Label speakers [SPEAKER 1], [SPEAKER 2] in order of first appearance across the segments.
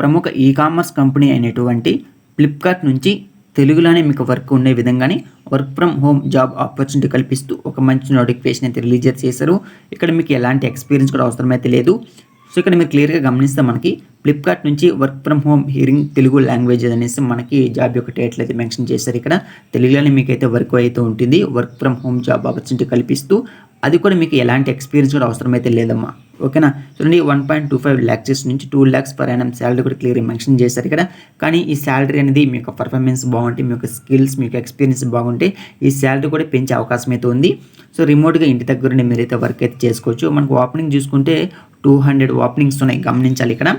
[SPEAKER 1] ప్రముఖ e commerce company అయినటువంటి Flipkart నుంచి తెలుగులోనే మీకు వర్క్ ఉండే విధంగానే work from home job opportunity కల్పిస్తూ ఒక మంచి నోటిఫికేషన్ అయితే రిలీజ్ చేశారు. ఇక్కడ మీకు ఎలాంటి ఎక్స్పీరియన్స్ కూడా అవసరమైతే లేదు. సో ఇక్కడ మీరు క్లియర్గా గమనిస్తే మనకి ఫ్లిప్కార్ట్ నుంచి work from home hiring Telugu language అనేసి మనకి జాబ్ యొక్క టైటిల్ అయితే మెన్షన్ చేశారు ఇక్కడ. తెలుగులోనే మీకైతే వర్క్ అయితే ఉంటుంది. Work from home job opportunity కల్పిస్తూ అది కూడా మీకు ఎలాంటి ఎక్స్పీరియన్స్ కూడా అవసరమైతే లేదమ్మా. ఓకేనా? చూడండి one point two five lakhs నుంచి two lakhs per annum salary కూడా క్లియర్ మెన్షన్ చేశారు ఇక్కడ. కానీ ఈ శాలరీ అనేది మీ యొక్క పర్ఫార్మెన్స్ బాగుంటే మీ యొక్క స్కిల్స్ మీ యొక్క ఎక్స్పీరియన్స్ బాగుంటే ఈ శాలరీ కూడా పెంచే అవకాశం అయితే ఉంది. సో రిమోట్గా ఇంటి దగ్గర మీరైతే వర్క్ అయితే చేసుకోవచ్చు. మనకు ఓపెనింగ్ చూసుకుంటే టూ హండ్రెడ్ ఓపెనింగ్స్ ఉన్నాయి గమనించాలి ఇక్కడ.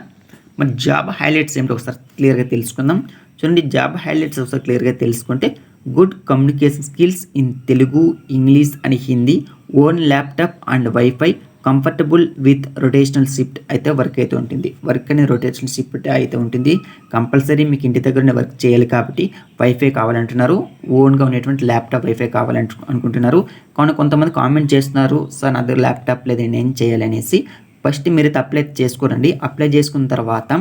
[SPEAKER 1] మరి జాబ్ హైలైట్స్ ఏమిటో ఒకసారి క్లియర్గా తెలుసుకుందాం. చూడండి జాబ్ హైలైట్స్ ఒకసారి క్లియర్గా తెలుసుకుంటే good communication skills in Telugu English అని Hindi own laptop and wifi comfortable with rotational shift అయితే వర్క్ అయితే ఉంటుంది. వర్క్ అనేది రొటేషనల్ షిఫ్ట్ అయితే ఉంటుంది. కంపల్సరీ మీకు ఇంటి దగ్గరనే వర్క్ చేయాలి కాబట్టి వైఫై కావాలంటున్నారు. ఓన్గా ఉన్నటువంటి ల్యాప్టాప్ వైఫై కావాలంటు అనుకుంటున్నారు. కానీ కొంతమంది కామెంట్ చేస్తున్నారు సార్ నా దగ్గర ల్యాప్టాప్ లేదు నేను ఏం చేయాలి అనేసి. ఫస్ట్ మీరైతే అప్లై చేసుకోరండి. అప్లై చేసుకున్న తర్వాత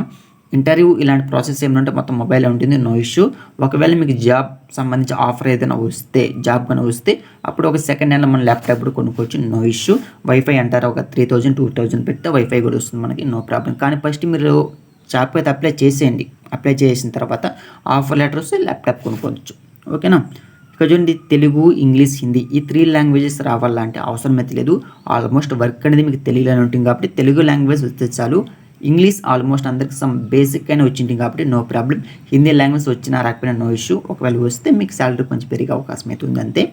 [SPEAKER 1] ఇంటర్వ్యూ ఇలాంటి ప్రాసెస్ ఏమంటే మొత్తం మొబైల్ ఉంటుంది నో ఇష్యూ. ఒకవేళ మీకు జాబ్ సంబంధించి ఆఫర్ ఏదైనా వస్తే జాబ్ కానీ వస్తే అప్పుడు ఒక సెకండ్ హ్యాండ్లో మనం ల్యాప్టాప్ కూడా కొనుక్కోవచ్చు నో ఇష్యూ. వైఫై అంటారు ఒక త్రీ థౌజండ్ టూ థౌజండ్ పెడితే వైఫై కూడా వస్తుంది మనకి నో ప్రాబ్లం కానీ ఫస్ట్ మీరు జాబ్ అయితే అప్లై చేసేయండి. అప్లై చేసిన తర్వాత ఆఫర్ లెటర్ వస్తే ల్యాప్టాప్ కొనుక్కోవచ్చు. ఓకేనా? ఇక చూడండి తెలుగు ఇంగ్లీష్ హిందీ ఈ త్రీ లాంగ్వేజెస్ రావాలంటే అవసరం అయితే లేదు. ఆల్మోస్ట్ వర్క్ అనేది మీకు తెలుగులోనే ఉంటుంది కాబట్టి తెలుగు లాంగ్వేజ్ వస్తే చాలు. ఇంగ్లీష్ ఆల్మోస్ట్ అందరికి సమ్ బేసిక్ అయినా వచ్చింది కాబట్టి నో ప్రాబ్లం హిందీ లాంగ్వేజ్ వచ్చినా రాకపోయినా నో ఇష్యూ ఒకవేళ వస్తే మీకు శాలరీ కొంచెం పెరిగే అవకాశం అయితే ఉందంతే అంతే.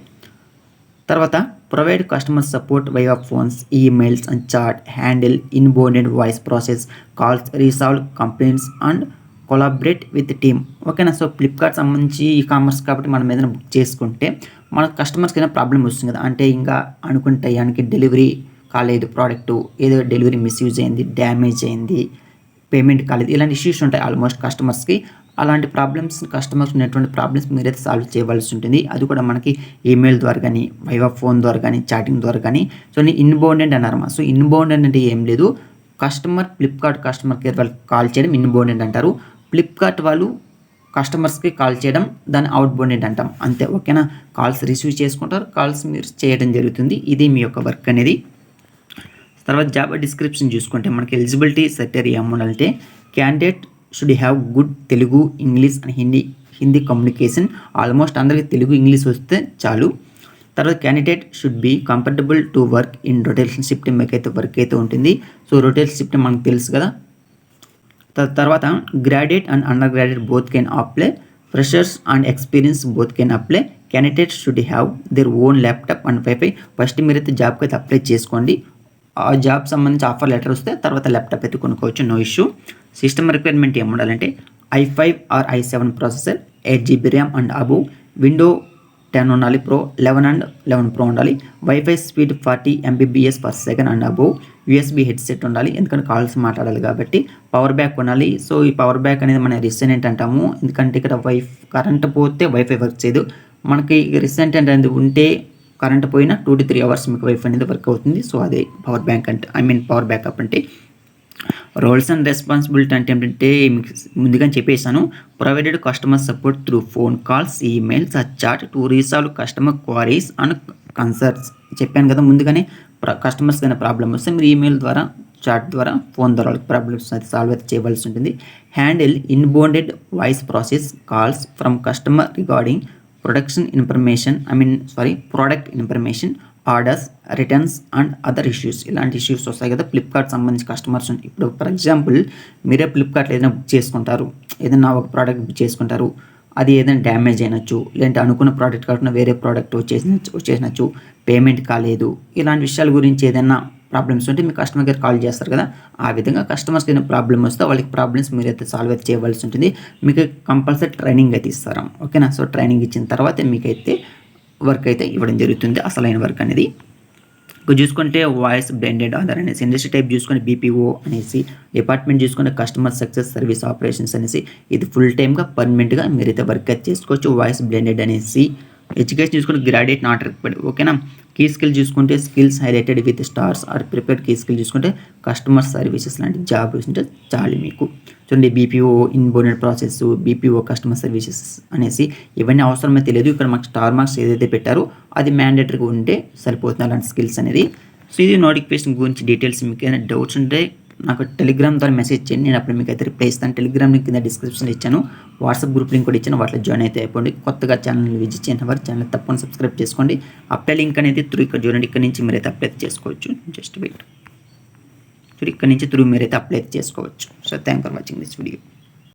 [SPEAKER 1] తర్వాత provide customer support via of phones emails and chat handle inbound voice process calls resolve complaints and collaborate with team ఓకేనా? సో ఫ్లిప్కార్ట్ సంబంధించి ఈ కామర్స్ కాబట్టి మనం ఏదైనా బుక్ చేసుకుంటే మన కస్టమర్స్కి ఏదైనా ప్రాబ్లం వస్తుంది కదా అంటే ఇంకా అనుకున్న టయానికి డెలివరీ కాలేదు ప్రోడక్ట్ ఏదో డెలివరీ మిస్యూజ్ అయింది డ్యామేజ్ అయింది పేమెంట్ కాలేదు ఇలాంటి ఇష్యూస్ ఉంటాయి ఆల్మోస్ట్ కస్టమర్స్కి అలాంటి ప్రాబ్లమ్స్ కస్టమర్స్ ఉన్నటువంటి ప్రాబ్లమ్స్ మీరైతే సాల్వ్ చేయవలసి ఉంటుంది. అది కూడా మనకి ఈమెయిల్ ద్వారా కానీ వైవా ఫోన్ ద్వారా కానీ చాటింగ్ ద్వారా కానీ సో ఇన్బౌండెంట్ అన్నారమ్మా సో ఇన్బౌండెంట్ అంటే ఏం లేదు. కస్టమర్ ఫ్లిప్కార్ట్ కస్టమర్ కేర్ వాళ్ళకి కాల్ చేయడం ఇన్బౌండెంట్ అంటారు. ఫ్లిప్కార్ట్ వాళ్ళు కస్టమర్స్కి కాల్ చేయడం దాన్ని అవుట్బౌండెంట్ అంటాం. అంతే ఓకేనా? కాల్స్ రిసీవ్ చేసుకుంటారు కాల్స్ మీరు చేయడం జరుగుతుంది. ఇది మీ యొక్క వర్క్ అనేది. తర్వాత జాబ్ డిస్క్రిప్షన్ చూసుకుంటే మనకి ఎలిజిబిలిటీ సెటేరియా అంటే candidate should have good Telugu English and Hindi Hindi communication almost అందరికీ తెలుగు ఇంగ్లీష్ వస్తే చాలు. తర్వాత candidate should be comfortable to work in rotation shift మీకైతే వర్క్ అయితే ఉంటుంది. సో రొటేషన్ షిఫ్ట్ మనకు తెలుసు కదా. తర్వాత graduate and under graduate both can apply freshers and experience both can apply candidate should have their own laptop and wifi first మీరైతే జాబ్కి అయితే అప్లై చేసుకోండి. ఆ జాబ్ సంబంధించి ఆఫర్ లెటర్ వస్తే తర్వాత ల్యాప్టాప్ అయితే కొనుక్కోవచ్చు నో ఇష్యూ సిస్టమ్ రిక్వైర్మెంట్ ఏమి ఉండాలంటే I five or I seven processor eight GB RAM and above window ten ఉండాలి pro eleven and eleven pro ఉండాలి wifi speed forty Mbps per second and above USB headset ఉండాలి ఎందుకంటే calls మాట్లాడాలి కాబట్టి power back ఉండాలి. So ఈ power back అనేది మనం రిసెంట్ అంటాము? ఎందుకంటే ఇక్కడ వైఫ్ కరెంట్ పోతే వైఫై వర్క్ చేయదు. మనకి రిసెంట్ అనేది ఉంటే కరెంట్ పోయినా టూ టు త్రీ అవర్స్ మీకు వైఫ్ అనేది వర్క్ అవుతుంది. సో అదే పవర్ బ్యాంక్ అంటే ఐ మీన్ పవర్ బ్యాకప్ అంటే రోల్స్ అండ్ రెస్పాన్సిబిలిటీ అంటే ఏంటంటే మీకు ముందుగా చెప్పేశాను provided customer support through phone calls emails chat to resolve customer queries and concerns చెప్పాను కదా ముందుగానే కస్టమర్స్ అయినా ప్రాబ్లమ్ వస్తే మీరు ఈమెయిల్ ద్వారా చాట్ ద్వారా ఫోన్ ద్వారా ప్రాబ్లమ్స్ అయితే సాల్వ్ అయితే చేయవలసి ఉంటుంది. Handle inbound voice process calls from customer regarding production information I mean sorry product information orders returns and other issues ఇలాంటి ఇష్యూస్ వస్తాయి కదా. ఫ్లిప్కార్ట్ సంబంధించి కస్టమర్స్ ఇప్పుడు ఫర్ ఎగ్జాంపుల్ మీరే ఫ్లిప్కార్ట్లో ఏదైనా బుక్ చేసుకుంటారు. ఏదైనా ఒక ప్రోడక్ట్ బుక్ చేసుకుంటారు. అది ఏదైనా డ్యామేజ్ అయినచ్చు లేదంటే అనుకున్న ప్రోడక్ట్ కాకుండా వేరే ప్రోడక్ట్ వచ్చేసిన వచ్చేసినచ్చు పేమెంట్ కాలేదు. ఇలాంటి విషయాల గురించి ఏదైనా ప్రాబ్లమ్స్ ఉంటే మీ కస్టమర్ కేర్ కాల్ చేస్తారు కదా. ఆ విధంగా కస్టమర్స్కి ఏదైనా ప్రాబ్లమ్ వస్తే వాళ్ళకి ప్రాబ్లమ్స్ మీరైతే సాల్వ్ అయితే చేయవలసి ఉంటుంది. మీకు కంపల్సరీ ట్రైనింగ్ అయితే ఇస్తారు? ఓకేనా సో ట్రైనింగ్ ఇచ్చిన తర్వాత మీకైతే వర్క్ అయితే ఇవ్వడం జరుగుతుంది. అసలైన వర్క్ అనేది. ఇంకా చూసుకుంటే వాయిస్ బ్లెండెడ్ ఆధార్ అనేసి ఇండస్ట్రీ టైప్ చూసుకుని బీపీఓ అనేసి డిపార్ట్మెంట్ చూసుకుంటే కస్టమర్ సక్సెస్ సర్వీస్ ఆపరేషన్స్ అనేసి ఇది ఫుల్ టైమ్గా పర్మనెంట్గా మీరైతే వర్క్ అయితే చేసుకోవచ్చు. వాయిస్ బ్లెండెడ్ అనేసి ఎడ్యుకేషన్ చూసుకుంటే గ్రాడ్యుయేట్ నాట్ రిక్వైర్డ్. ఓకేనా? కీ స్కిల్ చూసుకుంటే skills highlighted with stars are preferred key skill చూసుకుంటే కస్టమర్ సర్వీసెస్ లాంటి జాబ్ ఉంటే చాలు మీకు. చూడండి BPO inbound process BPO customer services అనేసి ఇవన్నీ అవసరమే తెలియదు. ఇక్కడ మాకు స్టార్ మార్క్స్ ఏదైతే పెట్టారో అది మ్యాండేటరీగా ఉంటే సరిపోతుంది అలాంటి స్కిల్స్ అనేది. సో ఇది నోటిఫికేషన్ గురించి డీటెయిల్స్ మీకు ఏదైనా డౌట్స్ ఉంటే నాకు టెలిగ్రామ్ ద్వారా మెసేజ్ చేయండి. నేను అప్పుడు మీకు అయితే రిప్లై ఇస్తాను. టెలిగ్రామ్ లింక్ కింద డిస్క్రిప్షన్ ఇచ్చాను. వాట్సాప్ గ్రూప్ లింక్ కూడా ఇచ్చాను. వాటిలో జాయిన్ అయితే అయిపోండి. కొత్తగా ఛానల్ విజిట్ చేసిన వారు ఛానల్ తప్పకుండా సబ్స్క్రైబ్ చేసుకోండి. అప్లై లింక్ అనేది త్రూ ఇక్కడ చూడండి. ఇక్కడ నుంచి మీరైతే అప్లై చేసుకోవచ్చు. జస్ట్ వెయిట్ త్రూ ఇక్కడ నుంచి త్రూ మీరైతే అప్లై చేసుకోవచ్చు. So thank for watching this video